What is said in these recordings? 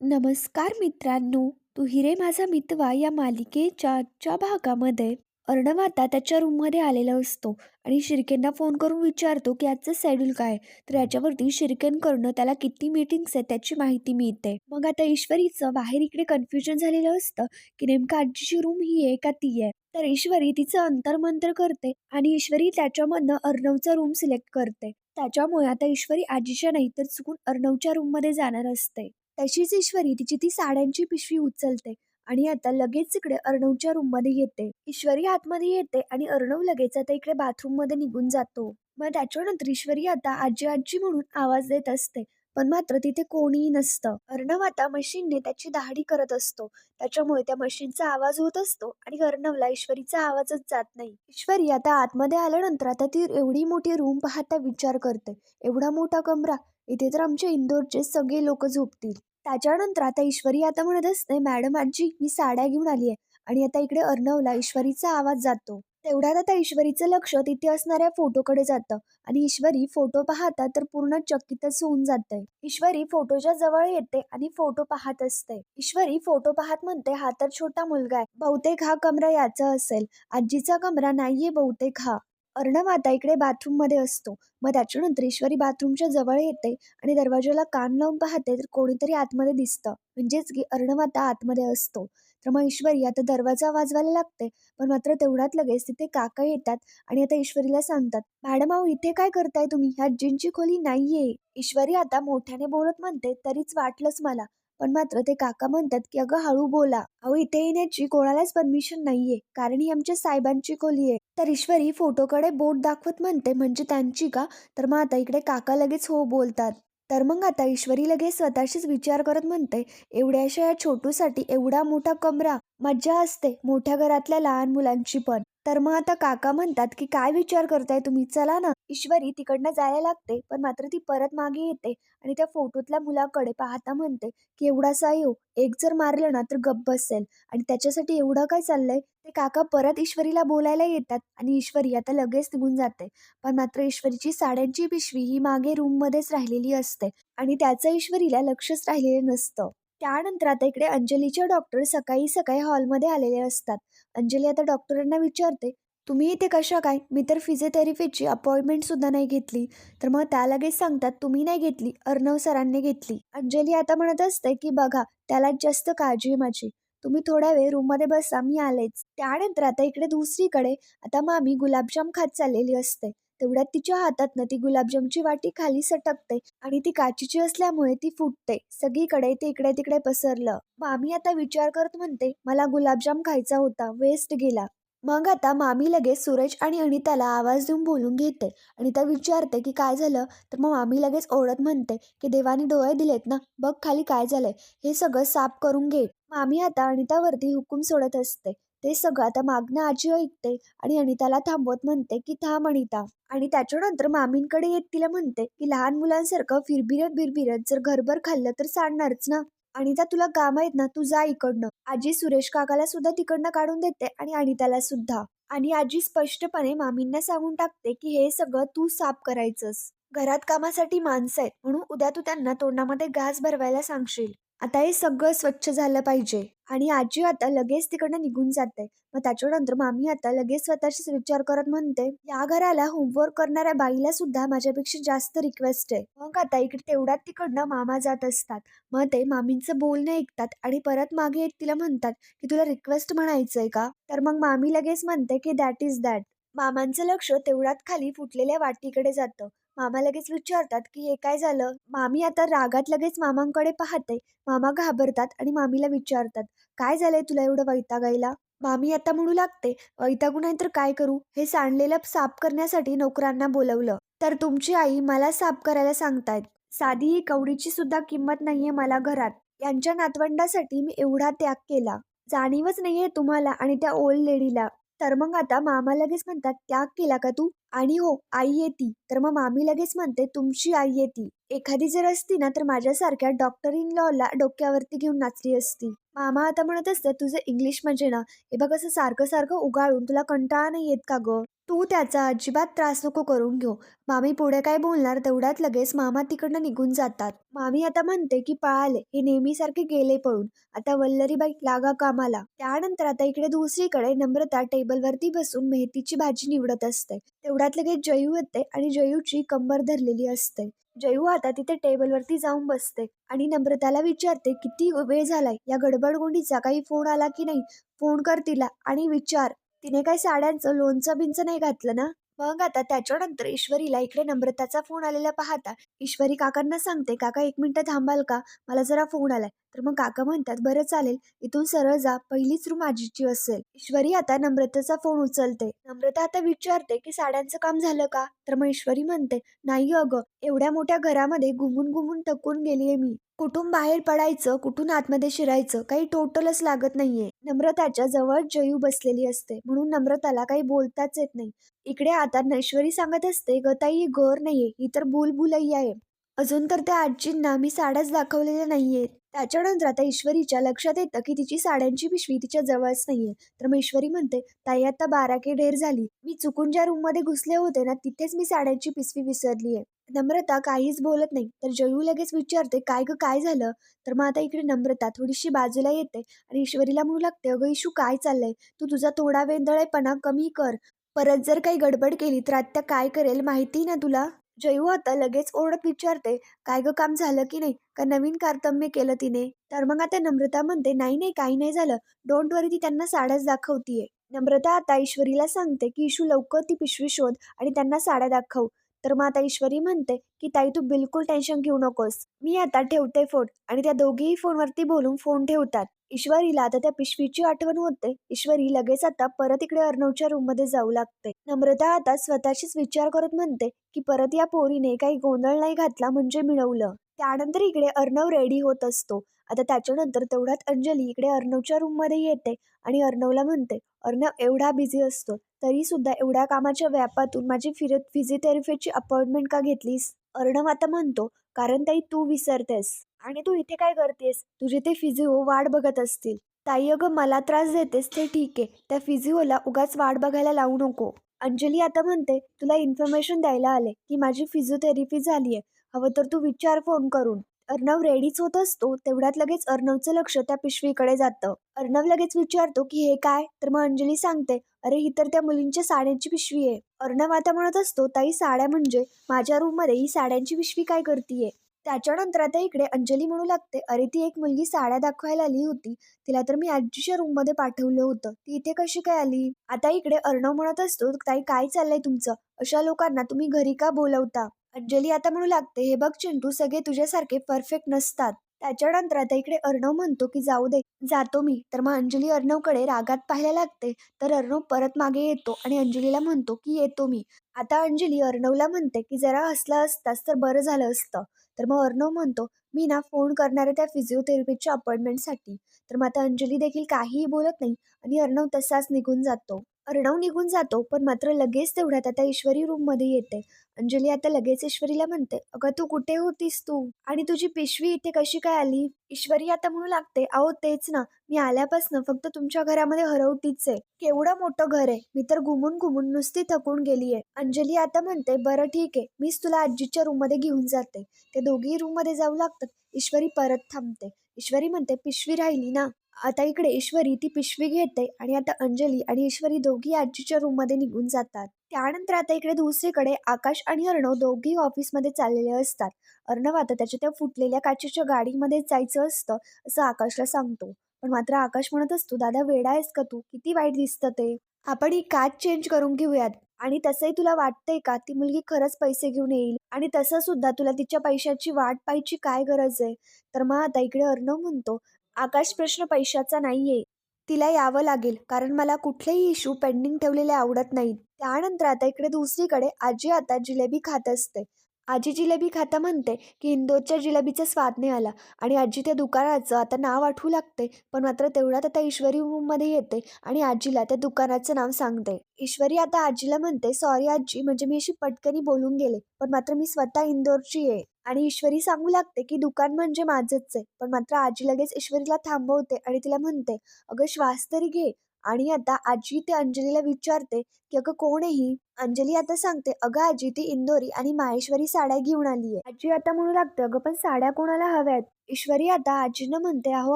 नमस्कार मित्रांनो तू हिरे माझा मितवा या मालिकेच्या आजच्या भागामध्ये. अर्णव आता त्याच्या रूममध्ये आलेला असतो आणि शिर्केंना फोन करून विचारतो की आजचं शेड्यूल काय तर याच्यावरती शिर्केंकडनं त्याला किती मीटिंग्स आहेत त्याची माहिती मिळते. मग आता ईश्वरीचं बाहेर इकडे कन्फ्युजन झालेलं असतं की नेमकं आजीची रूम ही आहे का ती आहे? तर ईश्वरी तिचं अंतर्मंत्र करते आणि ईश्वरी त्याच्यामधनं अर्णवचा रूम सिलेक्ट करते. त्याच्यामुळे आता ईश्वरी आजीच्या नाही तर चुकून अर्णवच्या रूममध्ये जाणार असते. तशीच ईश्वरी तिची ती साड्यांची पिशवी उचलते आणि आता लगेच इकडे अर्णवच्या रूममध्ये येते. ईश्वरी आतमध्ये येते आणि अर्णव लगेच आता इकडे बाथरूममध्ये निघून जातो. मग त्याच्यानंतर ईश्वरी आता आजी आजी म्हणून आवाज देत असते पण मात्र तिथे कोणीही नसतं. अर्णव आता मशीनने त्याची दाढी करत असतो. त्याच्यामुळे त्या मशीनचा आवाज होत असतो आणि अर्णवला ईश्वरीचा आवाजच जात नाही. ईश्वरी आता आतमध्ये आल्यानंतर आता ती एवढी मोठी रूम पाहता विचार करते. एवढा मोठा कमरा इथे तर आमच्या इंदोरचे सगळे लोक झोपतील. त्याच्यानंतर आता ईश्वरी आता म्हणत असते मॅडम आजी मी साड्या घेऊन आली आहे आणि आता इकडे अर्णवला ईश्वरीचा आवाज जातो. तेवढ्यात आता ईश्वरीचं लक्ष तिथे असणाऱ्या फोटोकडे जातं आणि ईश्वरी फोटो पाहता तर पूर्ण चकितच होऊन जाते ईश्वरी फोटोच्या जवळ येते आणि फोटो पाहत असते. ईश्वरी फोटो पाहत म्हणते हा तर छोटा मुलगा आहे. बहुतेक हा कमरा याचा असेल. आजीचा कमरा नाहीये बहुतेक हा. अर्णमाता इकडे बाथरूममध्ये असतो. मग त्याच्यानंतर ईश्वरी बाथरूमच्या जवळ येते आणि दरवाजाला कान लावून पाहते तर कोणीतरी आतमध्ये दिसतं. म्हणजेच की अर्णमाता आतमध्ये असतो. तर मग ईश्वरी आता दरवाजा वाजवायला लागते. पण मात्र तेवढ्यात लगेच तिथे काका येतात आणि आता ईश्वरीला सांगतात मॅडम अहो इथे काय करताय तुम्ही? ह्या जिनची खोली नाहीये. ईश्वरी आता मोठ्याने बोलत म्हणते तरीच वाटलंच मला. पण मात्र ते काका म्हणतात की अगं हळू बोला. अहो इथे येण्याची कोणालाच परमिशन नाहीये. कारण ही आमच्या साहेबांची खोली आहे. तर ईश्वरी फोटोकडे बोट दाखवत म्हणते म्हणजे त्यांची का? तर मग आता इकडे काका लगेच हो बोलतात. तर मग आता ईश्वरी लगेच स्वतःशीच विचार करत म्हणते एवढ्याशा या छोटूसाठी एवढा मोठा कमरा मज्जा असते मोठ्या घरातल्या लहान मुलांची पण. तर मग आता काका म्हणतात की काय विचार करताय तुम्ही? चला ना. ईश्वरी तिकडनं जायला लागते पण मात्र ती परत मागे येते आणि त्या फोटोतल्या मुलाकडे पाहता म्हणते की एवढासा येऊ. एक जर मारलं ना तर गप्प बसेल. आणि त्याच्यासाठी एवढं काय चाललंय? ते काका परत ईश्वरीला बोलायला येतात आणि ईश्वरी आता लगेच निघून जाते. पण मात्र ईश्वरीची साड्यांची पिशवी ही मागे रूम मध्येच राहिलेली असते आणि त्याचं ईश्वरीला लक्षच राहिलेलं नसतं. त्यानंतर आता इकडे अंजलीचे डॉक्टर सकाळी सकाळी हॉलमध्ये आलेले असतात. अंजली आता डॉक्टरांना विचारते तुम्ही इथे कशा काय? मी तर फिजिओथेरपीची अपॉइंटमेंट सुद्धा नाही घेतली. तर मग त्या लगेच सांगतात तुम्ही नाही घेतली अर्णव सरांनी घेतली. अंजली आता म्हणत असते की बघा त्याला जास्त काळजी आहे माझी. तुम्ही थोड्या वेळ रूममध्ये बसा मी आलेच. त्यानंतर आता इकडे दुसरीकडे आता मामी गुलाबजाम खात चाललेली असते. तेवढ्यात तिच्या हातातनं ती गुलाबजामची वाटी खाली सटकते आणि ती काचीची असल्यामुळे ती फुटते. सगळीकडे ते इकडे तिकडे पसरलं. मामी आता विचार करत म्हणते मला गुलाबजाम खायचा होता वेस्ट गेला. मग आता मामी लगेच सूरज आणि अनिताला आवाज देऊन बोलून घेते अनिता विचारते की काय झालं? तर मग मामी लगेच ओढत म्हणते की देवाने डोळे दिलेत ना बघ खाली काय झालंय. हे सगळं साफ करून घे. मामी आता अनितावरती हुकूम सोडत असते. ते सगळं आता मागणं आजी ऐकते आणि अनिताला थांबवत म्हणते की थांब अनिता. आणि त्याच्यानंतर मामींकडे येत तिला म्हणते की लहान मुलांसारखं फिरबिरत बिरबिरत जर घरभर खाल्लं तर सांडणारच ना. अनिता तुला काम आहेत ना? तू जा इकडनं. आजी सुरेश काकाला सुद्धा तिकडनं काढून देते आणि अनिताला सुद्धा. आणि आजी स्पष्टपणे मामींना सांगून टाकते की हे सगळं तू साफ करायचंस. घरात कामासाठी माणसं आहेत म्हणून उद्या तू त्यांना तोंडामध्ये घास भरवायला सांगशील. आता हे सगळं स्वच्छ झालं पाहिजे. आणि आजी आता लगेच तिकडनं निघून जाते. मग त्याच्यानंतर मामी आता लगेच स्वतःशीच विचार करत म्हणते या घराला होमवर्क करणाऱ्या बाईला सुद्धा माझ्यापेक्षा जास्त रिक्वेस्ट आहे. मग आता इकडे तेवढ्यात तिकडनं मामा जात असतात. मग ते मामींचं बोलणं ऐकतात आणि परत मागे येत तिला म्हणतात की तुला रिक्वेस्ट म्हणायचंय का? तर मग मामी लगेच म्हणते की दॅट इज दॅट मामांचं लक्ष तेवढ्यात खाली फुटलेल्या वाटीकडे जातं. मामा लगेच विचारतात की हे काय झालं? मामी आता रागात लगेच मामांकडे पाहते मामा घाबरतात आणि मामीला विचारतात काय झालंय तुला एवढं वैतागायला? मामी आता म्हणू लागते वैतागू नाही तर काय करू हे सांडलेलं साफ करण्यासाठी नोकरांना बोलवलं. तर तुमची आई मला साफ करायला सांगतायत. साधी ही कवडीची सुद्धा किंमत नाहीये मला घरात. यांच्या नातवंडासाठी मी एवढा त्याग केला. जाणीवच नाहीये तुम्हाला आणि त्या ओल्ड लेडीला तर मग आता मामा लगेच म्हणतात त्याग केला का तू? आणि हो आई येती. तर मग मामी लगेच म्हणते तुमची आई येते एखादी जर असती ना तर माझ्यासारख्या डॉक्टर इन लॉला डोक्यावरती घेऊन नाचली असती. मामा आता म्हणत असतं तुझं इंग्लिश म्हणजे ना हे बघ असं सारखं सारखं उगाळून तुला कंटाळा नाही येत का गं? तू त्याचा अजिबात त्रास नको करून घेऊ. मामी पुढे काय बोलणार तेवढ्यात लगेच मामा तिकडनं निघून जातात. मामी आता म्हणते की पळाले हे नेहमीसारखे गेले पळून. आता वल्लरीबाई लागा कामाला. त्यानंतर आता इकडे दुसरीकडे नम्रता टेबलवरती बसून मेहतीची भाजी निवडत असते. तेवढ्यात लगेच जयू येते आणि जयूची कंबर धरलेली असते. जयू आता तिथे टेबलवरती जाऊन बसते आणि नम्रताला विचारते किती वेळ झालाय? या गडबडगुंडीचा काही फोन आला की नाही? फोन कर तिला आणि विचार. तिने काही साड्यांचं लोणचं बिंचं नाही घातलं ना? मग आता त्याच्यानंतर ईश्वरीला इकडे नम्रताचा फोन आलेला पाहता ईश्वरी काकांना सांगते काका एक मिनटं थांबाल का? मला जरा फोन आलाय. तर मग काका म्हणतात बरं चालेल इथून सरळ जा पहिलीच रूम आजीची असेल. ईश्वरी आता नम्रताचा फोन उचलते. नम्रता आता विचारते की साड्यांचं काम झालं का? तर मग ईश्वरी म्हणते नाही अगं एवढ्या मोठ्या घरामध्ये घुमून घुमून थकून गेलीये मी. कुठून बाहेर पडायचं कुठून आतमध्ये शिरायचं काही टोटलच लागत नाहीये. नम्रताच्या जवळ जयू बसलेली असते. म्हणून नम्रताला काही बोलताच येत नाही. इकडे आता नैश्वरी सांगत असते गताई ही घर नाहीये. ही तर बुलबुलई आहे. अजून तर त्या आजींना मी साड्याच दाखवलेल्या नाहीयेत. त्याच्यानंतर आता ईश्वरीच्या लक्षात येतं की तिची साड्यांची पिशवी तिच्या जवळच नाहीये. तर मग ईश्वरी म्हणते ताई आता बारा के ढेर झाली. मी चुकून ज्या रूममध्ये घुसले होते ना तिथेच मी साड्यांची पिशवी विसरली आहे नम्रता काहीच बोलत नाही. तर जयू लगेच विचारते काय ग काय झालं? तर मग आता इकडे नम्रता थोडीशी बाजूला येते आणि ईश्वरीला म्हणू लागते अगं इशू काय चाललंय? तू तुझा थोडा वेंदळेपणा कमी कर. परत जर काही गडबड केली तर आत्या काय करेल माहिती ना तुला? जयू आता लगेच ओरडत विचारते काय ग काम झालं की नाही? का नवीन कारतम्य केलं तिने? तर मग आता नम्रता म्हणते नाही नाही काही नाही झालं. डोंट वरी ती त्यांना साड्याच दाखवतीये. नम्रता आता ईश्वरीला सांगते की इशू लवकर ती पिशवी शोध आणि त्यांना साड्या दाखव. तर मग आता ईश्वरी म्हणते की ताई तू बिलकुल टेन्शन घेऊ नकोस. मी आता ठेवते फोन आणि त्या दोघेही फोनवरती बोलून फोन ठेवतात. ईश्वरीला आता त्या पिशवीची आठवण होते. ईश्वरी लगेच आता परत इकडे अर्णवच्या रूममध्ये जाऊ लागते. नम्रता आता स्वतःशीच विचार करत म्हणते की परत या पोरीने काही गोंधळ नाही घातला म्हणजे मिळवलं. त्यानंतर इकडे अर्णव रेडी होत असतो. आता त्याच्यानंतर तेवढ्यात अंजली इकडे अर्णवच्या रूममध्ये येते आणि अर्णवला म्हणते अर्णव एवढा बिझी असतो तरी सुद्धा एवढ्या कामाच्या व्यापातून माझी फिरत फिजिओथेरपीची अपॉइंटमेंट का घेतलीस? अर्णव आता म्हणतो कारण ताई तू विसरतेस. आणि तू इथे काय करतेस? तुझे ते फिजिओ वाट बघत असतील. ताई अगं मला त्रास देतेस ते ठीक आहे. त्या फिजिओला उगाच वाट बघायला लावू नको. अंजली आता म्हणते तुला इन्फॉर्मेशन द्यायला आले की माझी फिजिओथेरपी झाली आहे हवं तर तू विचार फोन करून. अर्णव रेडीच होत असतो तेवढ्यात लगेच अर्णवचं लक्ष त्या पिशवीकडे जातं. अर्णव लगेच विचारतो की हे काय? तर मग अंजली सांगते अरे ही तर त्या मुलींच्या साड्यांची पिशवी आहे. अर्णव आता म्हणत असतो ताई साड्या म्हणजे? माझ्या रूममध्ये ही साड्यांची पिशवी काय करतीये? त्याच्यानंतर आता इकडे अंजली म्हणू लागते अरे ती एक मुलगी साड्या दाखवायला आली होती. तिला तर मी आजीच्या रूममध्ये पाठवलं होतं. ती इथे कशी काय आली? आता इकडे अर्णव म्हणत असतो ताई काय चाललंय तुमचं? अशा लोकांना तुम्ही घरी का बोलवता? अंजली आता म्हणू लागते हे बघ चिंटू सगळे तुझ्यासारखे परफेक्ट नसतात. त्याच्यानंतर आता इकडे अर्णव म्हणतो की जाऊ दे जातो मी. तर मग अंजली अर्णवकडे रागात पाहायला लागते. तर अर्णव परत मागे येतो आणि अंजलीला म्हणतो की येतो मी. आता अंजली अर्णवला म्हणते की जरा हसला असतास तर बरं झालं असतं. तर मग अर्णव म्हणतो मी ना फोन करणार आहे त्या फिजिओथेरपीच्या अपॉइंटमेंटसाठी तर मग आता अंजली देखील काहीही बोलत नाही आणि अर्णव तसाच निघून जातो. अर्णव निघून जातो पण मात्र लगेच तेवढ्यात आता ईश्वरी रूममध्ये येते. अंजली आता लगेच ईश्वरीला म्हणते अगं तू कुठे होतीस तू? आणि तुझी पिशवी इथे कशी काय आली? ईश्वरी आता म्हणू लागते अहो तेच ना मी आल्यापासून फक्त तुमच्या घरामध्ये हरवतीच आहे. केवढं मोठं घर आहे. मी तर घुमून घुमून नुसती थकून गेली आहे अंजली आता म्हणते बरं ठीक आहे मीच तुला आजीच्या रूममध्ये घेऊन जाते. ते दोघेही रूममध्ये जाऊ लागतात. ईश्वरी परत थांबते. ईश्वरी म्हणते पिशवी राहिली ना. आता इकडे ईश्वरी ती पिशवी घेते आणि आता अंजली आणि ईश्वरी दोघी आजीच्या रूममध्ये निघून जातात. त्यानंतर आता इकडे दुसरीकडे आकाश आणि अर्णव दोघी ऑफिसमध्ये चाललेले असतात. अर्णव आता त्याच्या त्या फुटलेल्या काचेच्या गाडीमध्ये जायचं असतं असं आकाशला सांगतो. पण मात्र आकाश म्हणत असतो दादा वेडा आहेस का तू? किती वाईट दिसतं ते. आपण ही काच चेंज करून घेऊयात. आणि तसंही तुला वाटतंय का? ती मुलगी खरंच पैसे घेऊन येईल. आणि तसं सुद्धा तुला तिच्या पैशाची वाट पाहायची काय गरज आहे? तर मग आता इकडे अर्णव म्हणतो आकाश प्रश्न पैशाचा नाहीये. तिला यावं लागेल कारण मला कुठलेही इशू पेंडिंग ठेवलेले आवडत नाहीत. त्यानंतर आता इकडे दुसरीकडे आजी आता जिलेबी खात असते. आजी जिलेबी खाता म्हणते की इंदोरच्या जिलेबीचा स्वाद नाही आला आणि आजी त्या दुकानाचं आता नाव आठवू लागते पण मात्र तेवढ्यात आता ईश्वरी रूममध्ये येते आणि आजीला त्या दुकानाचं नाव सांगते. ईश्वरी आता आजीला म्हणते सॉरी आजी म्हणजे मी अशी पटकनी बोलून गेले पण मात्र मी स्वतः इंदोरची आहे. आणि ईश्वरी सांगू लागते की दुकान म्हणजे माझंच आहे. पण मात्र आजी लगेच ईश्वरीला थांबवते आणि तिला म्हणते अगं श्वास तरी घे. आणि आता आजी ते अंजलीला विचारते की अगं कोण आहे ही? अंजली आता सांगते अगं आजी ती इंदोरी आणि माहेश्वरी साड्या घेऊन आली आहे आजी आता म्हणू लागते अगं पण साड्या कोणाला हव्यात? ईश्वरी आता आजीनं म्हणते अहो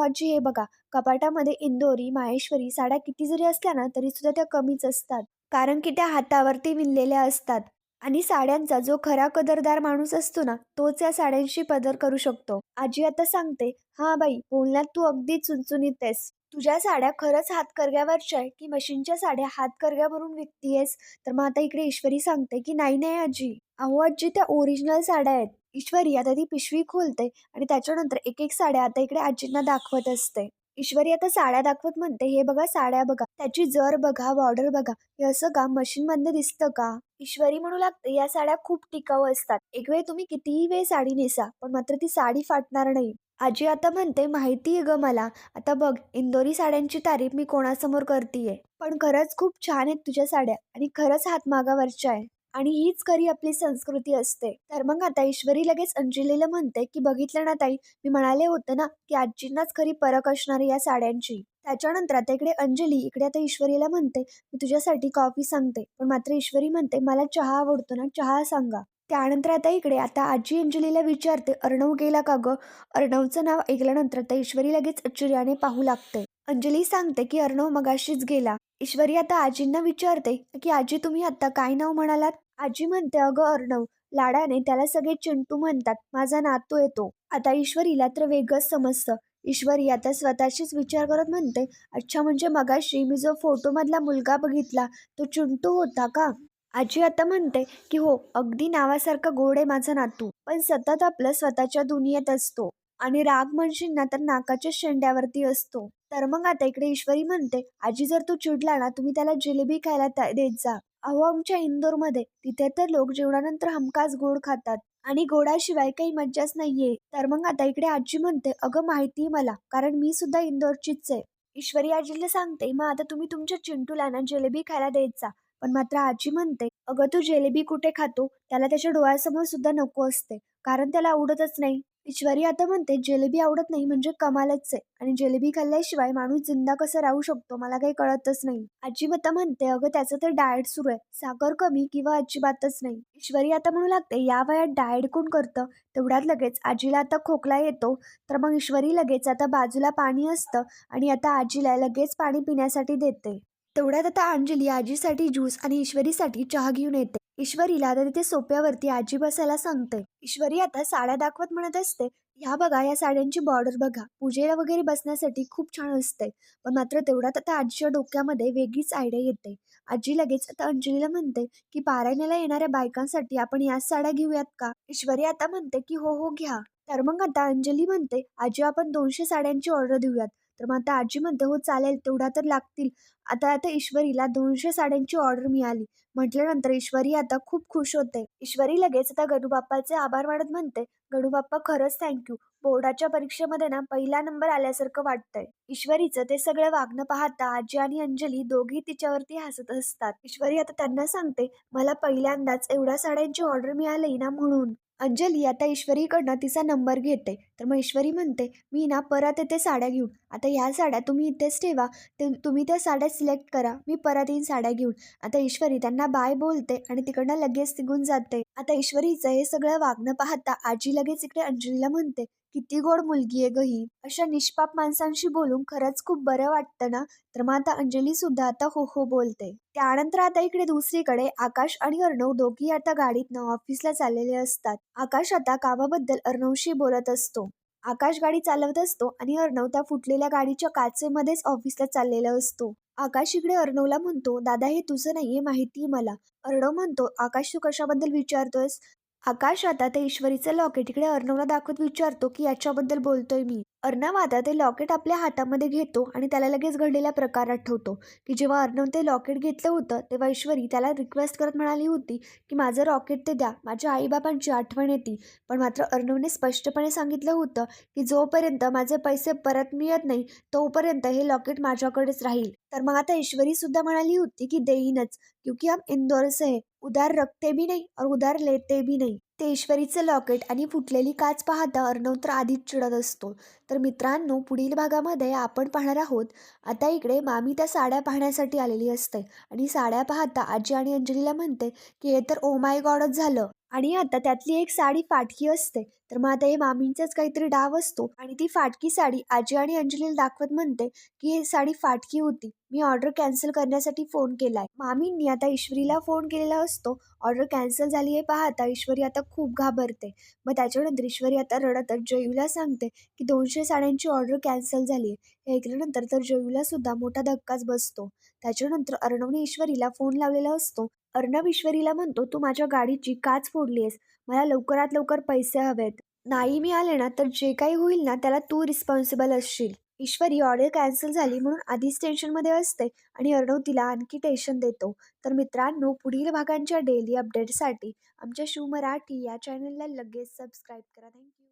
आजी हे बघा कपाटामध्ये इंदोरी माहेश्वरी साड्या किती जरी असल्या ना तरी सुद्धा त्या कमीच असतात. कारण की त्या हातावरती विणलेल्या असतात. आणि साड्यांचा जो खरा कदरदार माणूस असतो ना तोच या साड्यांशी पदर करू शकतो. आजी आता सांगते हा बाई बोलण्यात तू अगदी चुनचुनीत आहेस. तुझ्या साड्या खरंच हातकरग्यावरच्या आहे की मशीनच्या साड्या हातकरग्यावरून विकतीयेस तर मग आता इकडे ईश्वरी सांगते की नाही नाही आजी. अहो आजी त्या ओरिजिनल साड्या आहेत. ईश्वरी आता ती पिशवी खोलते आणि त्याच्यानंतर एक एक साड्या आता इकडे आजींना दाखवत असते. ईश्वरी आता साड्या दाखवत म्हणते हे बघा साड्या बघा त्याची जर बघा बॉर्डर बघा हे असं का मशीन मधनं दिसतं का? ईश्वरी म्हणू लागते या साड्या खूप टिकाऊ असतात. एक वेळ तुम्ही कितीही वेळ साडी नेसा पण मात्र ती साडी फाटणार नाही. आजी आता म्हणते माहिती आहे ग मला आता बघ इंदोरी साड्यांची तारीफ मी कोणासमोर करतीये. पण खरंच खूप छान आहेत तुझ्या साड्या आणि खरंच हातमागावरच्या आहे आणि हीच खरी आपली संस्कृती असते. तर मग आता ईश्वरी लगेच अंजलीला म्हणते की बघितलं ना ताई मी म्हणाले होते ना की आजींनाच खरी परख असणारी या साड्यांची. त्याच्यानंतर आता इकडे अंजली इकडे आता ईश्वरीला म्हणते मी तुझ्यासाठी कॉफी सांगते. पण मात्र ईश्वरी म्हणते मला चहा आवडतो ना चहा सांगा. त्यानंतर आता इकडे आता आजी अंजलीला विचारते अर्णव गेला का ग? अर्णवचं नाव ऐकल्यानंतर आता ईश्वरी लगेच आश्चर्याने पाहू लागते. अंजली सांगते की अर्णव मगाशीच गेला. ईश्वरी आता आजींना विचारते की आजी तुम्ही आता काय नाव म्हणालात? आजी म्हणते अगं अर्णव लाडाने त्याला सगळे चिंटू म्हणतात. माझा नातू येतो आता ईश्वरीला तर वेगळंच समजतं. ईश्वरी आता स्वतःशीच विचार करत म्हणते अच्छा म्हणजे मगाशी मी जो फोटोमधला मुलगा बघितला तो चिंटू होता का? आजी आता म्हणते की हो अगदी नावासारखा गोड आहे माझा नातू पण सतत आपलं स्वतःच्या दुनियेत असतो. आणि राग म्हणशील ना तर नाकाच्या शेंड्यावरती असतो. तर मग आता इकडे ईश्वरी म्हणते आजी जर तू चिडला ना तुम्ही त्याला जिलेबी खायला देत जा. अहो आमच्या इंदोरमध्ये. तिथे तर लोक जेवणानंतर हमखास गोड खातात. आणि गोडाशिवाय काही मज्जाच नाहीये. तर मग आता इकडे आजी म्हणते अगं माहिती मला कारण मी सुद्धा इंदोरचीच आहे. ईश्वरी आजीला सांगते मग आता तुम्ही तुमच्या चिंटूला ना जिलेबी खायला द्यायचा. पण मात्र आजी म्हणते अगं तू जिलेबी कुठे खातो? त्याला त्याच्या डोळ्यासमोर सुद्धा नको असते कारण त्याला आवडतच नाही. ईश्वरी आता म्हणते जिलेबी आवडत नाही म्हणजे कमालच आहे. आणि जिलेबी खाल्ल्याशिवाय माणूस जिंदा कसा राहू शकतो? मला काही कळतच नाही. आजी मता म्हणते अगं त्याचं तर डाएट सुरू आहे. साखर कमी किंवा अजिबातच नाही. ईश्वरी आता म्हणू लागते या वयात डाएट कोण करतं? तेवढ्यात लगेच आजीला आता खोकला येतो. तर मग ईश्वरी लगेच आता बाजूला पाणी असतं आणि आता आजीला लगेच पाणी पिण्यासाठी देते. तेवढ्यात आता अंजली आजीसाठी ज्यूस आणि ईश्वरीसाठी चहा घेऊन येते. ईश्वरीला आता तिथे सोप्यावरती आजी बसायला सांगते. ईश्वरी आता साड्या दाखवत म्हणत असते ह्या बघा या साड्यांची बॉर्डर बघा. पूजेला वगैरे बसण्यासाठी खूप छान असते. पण मात्र तेवढ्यात आता आजीच्या डोक्यामध्ये वेगळीच आयडिया येते. आजी लगेच आता अंजलीला म्हणते की पारायणाला येणाऱ्या बायकांसाठी आपण याच साड्या घेऊयात का? ईश्वरी आता म्हणते की हो हो घ्या. तर मग आता अंजली म्हणते आजी आपण दोनशे साड्यांची ऑर्डर देऊयात. तर मग आता आजी म्हणते हो चालेल तेवढा तर लागतील. आता आता ईश्वरीला दोनशे साड्यांची ऑर्डर मिळाली. म्हटल्यानंतर ईश्वरी आता खूप खुश होते. ईश्वरी लगेच आता गणूबाप्पाचे आभार मानत म्हणते गणूबाप्पा खरंच थँक्यू बोर्डाच्या परीक्षेमध्ये ना पहिला नंबर आल्यासारखं वाटतंय. ईश्वरीचं ते सगळं वागणं पाहता आजी आणि अंजली दोघी तिच्यावरती हसत असतात ईश्वरी आता त्यांना सांगते मला पहिल्यांदाच एवढ्या साड्यांची ऑर्डर मिळाली ना म्हणून. अंजली आता ईश्वरीकडनं तिचा नंबर घेते. तर मग ईश्वरी म्हणते मी ना परत येते साड्या घेऊन. आता ह्या साड्या तुम्ही इथेच ठेवा. ते तुम्ही त्या साड्या सिलेक्ट करा. मी परत येईन साड्या घेऊन. आता ईश्वरी त्यांना बाय बोलते आणि तिकडनं लगेच निघून जाते. आता ईश्वरीचं हे सगळं वागणं पाहता आजी लगेच इकडे अंजलीला म्हणते किती गोड मुलगी आहे ग ही. अशा निष्पाप माणसांशी बोलून खरंच खूप बरं वाटतं ना? तर मग आता अंजली सुद्धा आता हो हो बोलते. त्यानंतर आता इकडे दुसरीकडे आकाश आणि अर्णव दोघी आता गाडीतनं ऑफिसला चाललेले असतात. आकाश आता कामाबद्दल अर्णवशी बोलत असतो. आकाश गाडी चालवत असतो आणि अर्णव त्या फुटलेल्या गाडीच्या काचेमध्येच ऑफिसला चाललेला असतो. आकाश इकडे अर्णवला म्हणतो दादा हे तुझं नाहीये माहिती मला. अर्णव म्हणतो आकाश तू कशाबद्दल विचारतोयस? आकाश आता ते ईश्वरीचं लॉकेट इकडे अर्णवला दाखवत विचारतो की याच्याबद्दल बोलतोय मी. अर्णव आता ते लॉकेट आपल्या हातामध्ये घेतो आणि त्याला लगेच घडलेला प्रकार आठवतो की जेव्हा अर्णव ते लॉकेट घेतलं होतं तेव्हा ईश्वरी त्याला रिक्वेस्ट करत म्हणाली होती की माझं रॉकेट ते द्या माझ्या आईबाबांची आठवण येते. पण मात्र अर्णवने स्पष्टपणे सांगितलं होतं की जोपर्यंत माझे पैसे परत मिळत नाही तोपर्यंत हे लॉकेट माझ्याकडेच राहील. तर मग आता ईश्वरी सुद्धा म्हणाली होती की देईनच क्योंकि आम इंदोरसे आहे उधार रखते भी नाही और उधार लेते भी नाही. ते ईश्वरीचं लॉकेट आणि फुटलेली काच पाहता अर्णव तर आधीच चिडत असतो. तर मित्रांनो पुढील भागामध्ये आपण पाहणार आहोत आता इकडे मामी त्या साड्या पाहण्यासाठी आलेली असते. आणि साड्या पाहता आजी आणि अंजलीला म्हणते की हे तर ओ माय गॉडच झालं. आणि आता त्यातली एक साडी फाटकी असते. तर मग आता हे मामींचाच काहीतरी डाव असतो. आणि ती फाटकी साडी आजी आणि अंजलीला दाखवत म्हणते की ही साडी फाटकी होती. मी ऑर्डर कॅन्सल करण्यासाठी फोन केलाय. मामींनी आता ईश्वरीला फोन केलेला असतो. ऑर्डर कॅन्सल झाली आहे पाहता ईश्वरी आता खूप घाबरते. मग त्याच्यानंतर ईश्वरी आता रडतच जयूला सांगते की दोनशे साड्यांची ऑर्डर कॅन्सल झाली आहे. हे ऐकल्यानंतर तर जयूला सुद्धा मोठा धक्काच बसतो. त्याच्यानंतर अर्णवने ईश्वरीला फोन लावलेला असतो. अर्णव ईश्वरीला म्हणतो तू माझ्या गाडीची काच फोडलीस मला लवकरात लवकर पैसे हवेत. नाही मी आले ना तर जे काही होईल ना त्याला तू रिस्पॉन्सिबल असशील. ईश्वरी ऑर्डर कॅन्सल झाली म्हणून आधीच टेन्शनमध्ये असते आणि अर्णव तिला आणखी टेन्शन देतो. तर मित्रांनो पुढील भागांच्या डेली अपडेटसाठी आमच्या शिव मराठी या चॅनलला लगेच सबस्क्राईब करा. थँक्यू